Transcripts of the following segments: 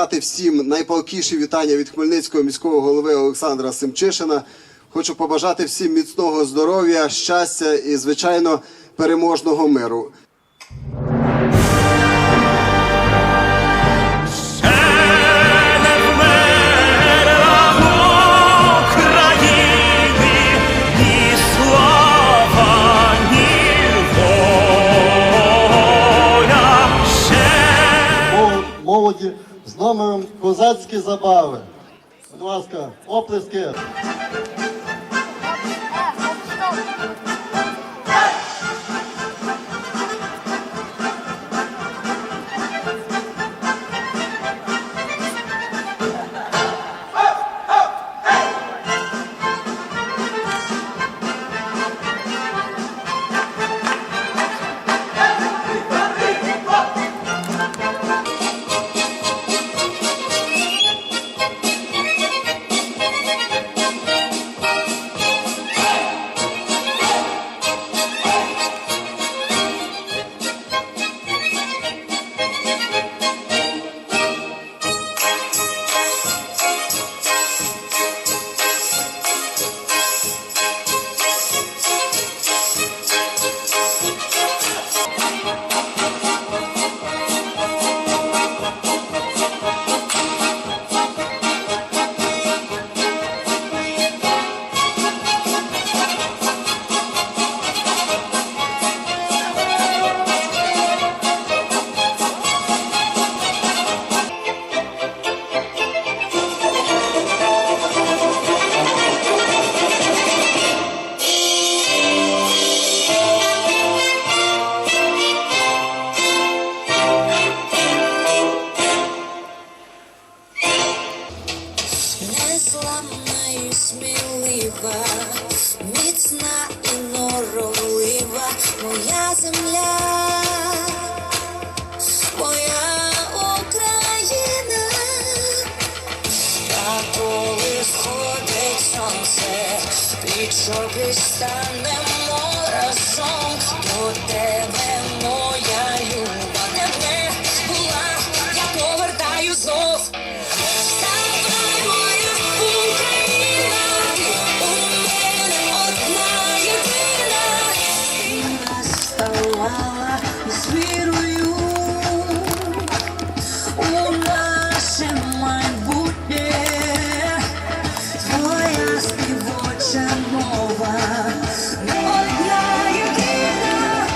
передати всім найпалкіші вітання від Хмельницького міського голови Олександра Семчишина. Хочу побажати всім міцного здоров'я, щастя і, звичайно, переможного миру. Козацькі забави. Будь ласка, оплески. Смілива, міцна і норовлива, моя земля, моя Україна, та коли сходить сонце, пліч станемо вірою у наше майбутнє. Твоя співоча мова, одна єдина,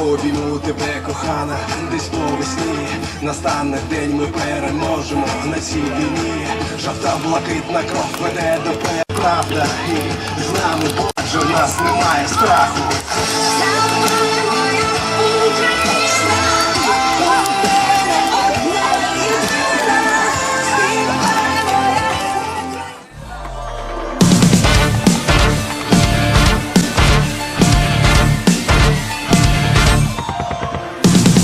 обійму тебе, кохана, десь по весні настане день, ми переможемо на цій війні. Жовта блакитна кров веде до пе- правда. І з нами в нас немає страху.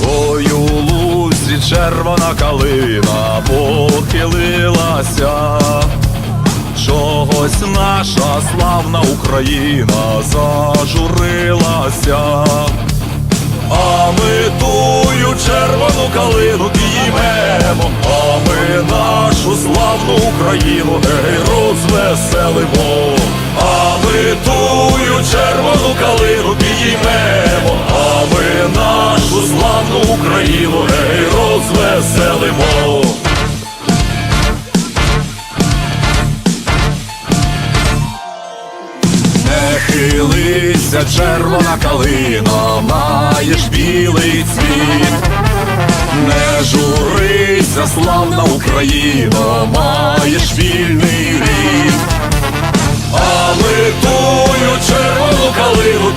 Ой, у лузі червона калина похилилася, чогось наша славна Україна зажурилася, а ми тую червону калину підіймемо, а ми нашу славну Україну гей розвеселимо, а ми тую червону калину підіймемо, а ми нашу славну Україну гей розвеселимо. Хилися, червона калина, маєш білий цвіт. Не журися, славна Україна, маєш вільний рід. А ми тую червону калину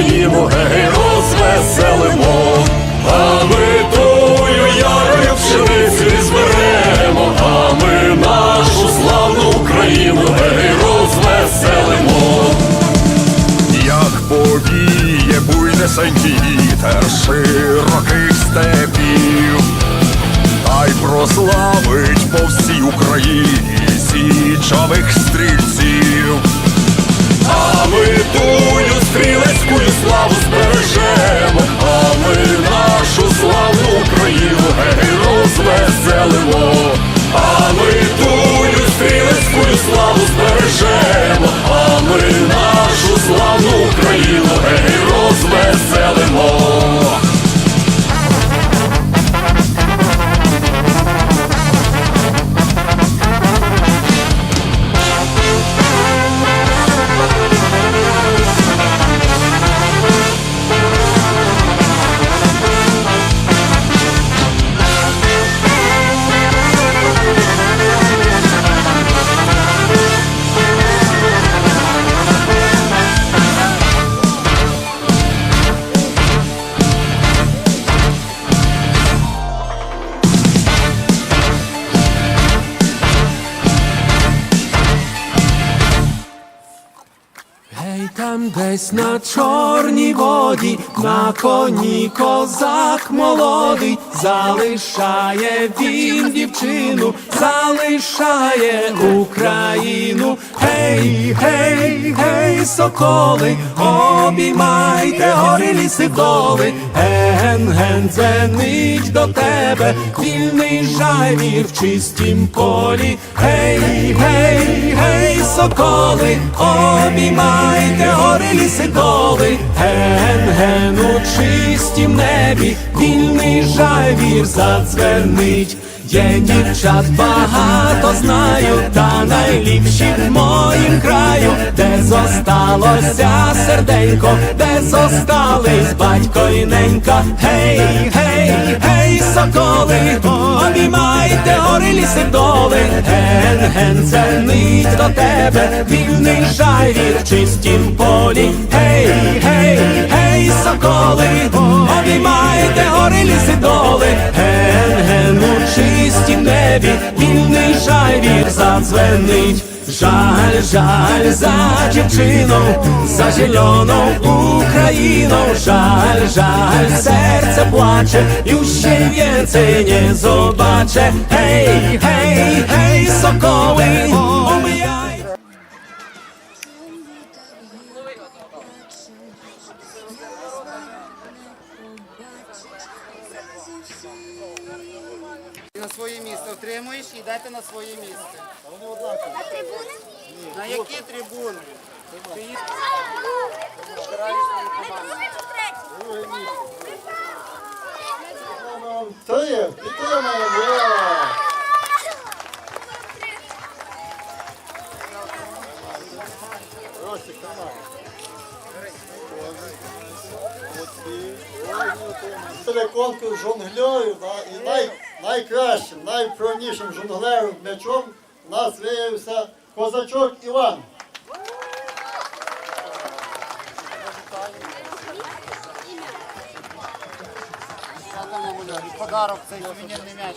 Україну, гей, розвеселимо, розвеселимо, а ми тую стрілецьку славу збережемо, а ми нашу славну Україну там десь на чорній воді, на коні козак молодий, залишає він дівчину, залишає Україну. Гей, гей, гей, соколи, обіймайте гори ліси доли, ген, ген, дзенить до тебе, вільний жайвір в чистім полі. Гей, гей, гей, соколи, обіймайте гори ліси доли, ген, ген у чистім небі, вільний жайвір задзвенить. Є дівчат багато знаю, та найліпші в моїм краю, де зосталося серденько, де зостались батько і ненька. Гей, гей, гей, соколи, обіймайте гори ліси доли, ген, ген, ценить до тебе, вільний жайвір в чистім полі. Гей, гей, гей, zwędnić Żal, żal za dziewczyną, za zieloną Ukrainą. Żal, żal, serce płacze, już się więcej nie zobaczę. Hej, hej, hej, sokoły, На своє місце отримуєш і йдете на своє місце. На трибуни? На які трибуни? Ти їх збираєш свою команду. Три, підтримаємо. Ростик, тримай. Конкурс жонглерів, да, і най, найкращим, найправнішим жонглером м'ячом у нас виявився козачок Іван. Подарок цей сувенірний м'яч.